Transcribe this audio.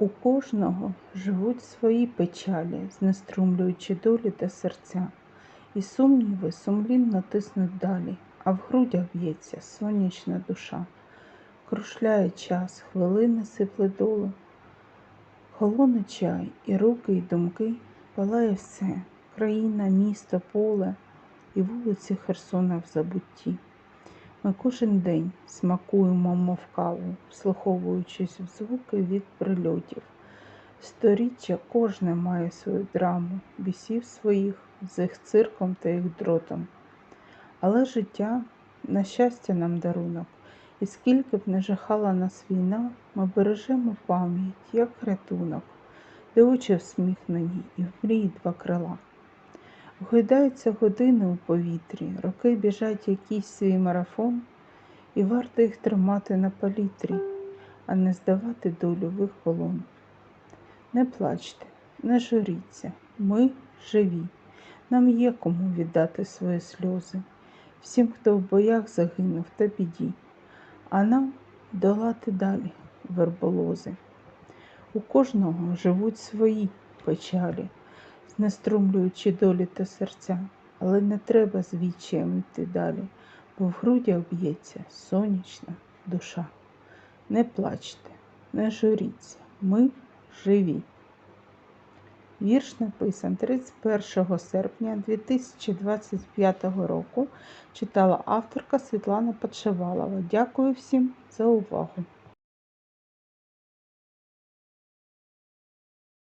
У кожного живуть свої печалі, знеструмлюючи долі та серця, і сумніви сумлінно тиснуть далі, а в грудях б'ється сонячна душа. Крушляє час, хвилини сипле долу, холоне чай, і руки, і думки, палає все, країна, місто, поле і вулиці Херсона в забутті. Ми кожен день смакуємо, мов каву, вслуховуючись в звуки від прильотів. Сторіччя кожне має свою драму, бісів своїх з їх цирком та їх дротом. Але життя, на щастя, нам дарунок, і скільки б не жахала нас війна, ми бережемо пам'ять, як рятунок, де очі всміхнені і в мрії два крила. Гойдаються години у повітрі, роки біжать якийсь свій марафон, і варто їх тримати на палітрі, а не здавати долю в полон. Не плачте, не журіться, ми живі, нам є кому віддати свої сльози, всім, хто в боях загинув та біді, а нам долати далі верболози. У кожного живуть свої печалі, знеструмлюючи долі та серця, але не треба з йти далі, бо в грудях б'ється сонячна душа. Не плачте, не журіться, ми живі. Вірш написан 31 серпня 2025 року. Читала авторка Світлана Подшивалова. Дякую всім за увагу.